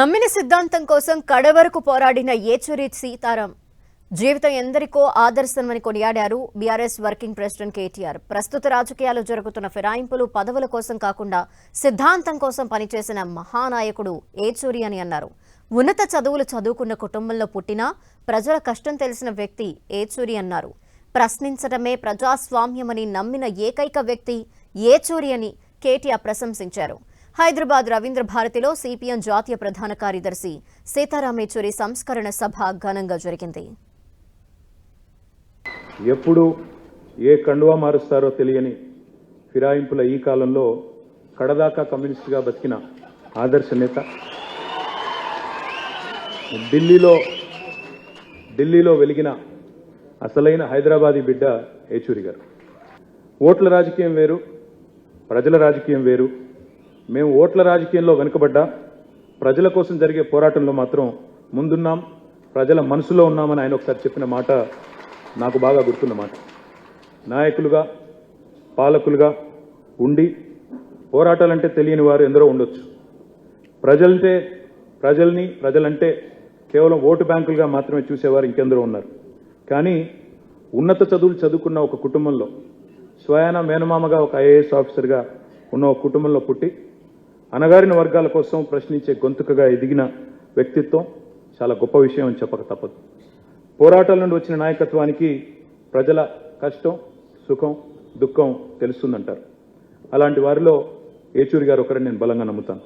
నమ్మిన సిద్ధాంతం కోసం కడవరకు పోరాడిన ఏచూరి సీతారాం. జీవితం ఎందరికో ఆదర్శమని కొనియాడారు బీఆర్ఎస్ వర్కింగ్ ప్రెసిడెంట్ కేటీఆర్. ప్రస్తుత రాజకీయాలు జరుగుతున్న ఫిరాయింపులు పదవుల కోసం కాకుండా సిద్ధాంతం కోసం పనిచేసిన మహానాయకుడు ఏచూరి అని అన్నారు. ఉన్నత చదువులు చదువుకున్న కుటుంబంలో పుట్టినా ప్రజల కష్టం తెలిసిన వ్యక్తి ఏచూరి అన్నారు. ప్రశ్నించడమే ప్రజాస్వామ్యమని నమ్మిన ఏకైక వ్యక్తి ఏచూరి అని కేటీఆర్ ప్రశంసించారు. హైదరాబాద్ రవీంద్ర భారతిలో సిపిఎం జాతీయ ప్రధాన కార్యదర్శి సీతారాం ఏచూరి సంస్కరణ సభ ఘనంగా జరిగింది. ఎప్పుడు ఏ కండువా మారుస్తారో తెలియని ఫిరాయింపుల ఈ కాలంలో కడదాకా కమ్యూనిస్టుగా బతికిన ఆదర్శ నేత ఢిల్లీలో ఢిల్లీలో వెలిగిన అసలైన హైదరాబాదీ బిడ్డ ఏచూరి గారు. ఓట్ల రాజకీయం వేరు ప్రజల రాజకీయం వేరు మేము ఓట్ల రాజకీయంలో వెనుకబడ్డా ప్రజల కోసం జరిగే పోరాటంలో మాత్రం ముందున్నాం ప్రజల మనసులో ఉన్నామని ఆయన ఒకసారి చెప్పిన మాట నాకు బాగా గుర్తున్న మాట నాయకులుగా పాలకులుగా ఉండి పోరాటాలంటే తెలియని వారు ఎందరో ఉండొచ్చు. ప్రజలంటే ప్రజల్ని ప్రజలంటే కేవలం ఓటు బ్యాంకులుగా మాత్రమే చూసేవారు ఇంకెందరో ఉన్నారు. కానీ ఉన్నత చదువులు చదువుకున్న ఒక కుటుంబంలో స్వయాన మేనమామగా ఒక ఐఏఎస్ ఆఫీసర్గా ఉన్న ఒక కుటుంబంలో పుట్టి అణగారిన వర్గాల కోసం ప్రశ్నించే గొంతుకగా ఎదిగిన వ్యక్తిత్వం చాలా గొప్ప విషయం అని చెప్పక తప్పదు. పోరాటాల నుండి వచ్చిన నాయకత్వానికి ప్రజల కష్టం సుఖం దుఃఖం తెలుస్తుందంటారు. అలాంటి వారిలో ఏచూరి గారు ఒకరిని నేను బలంగా నమ్ముతాను.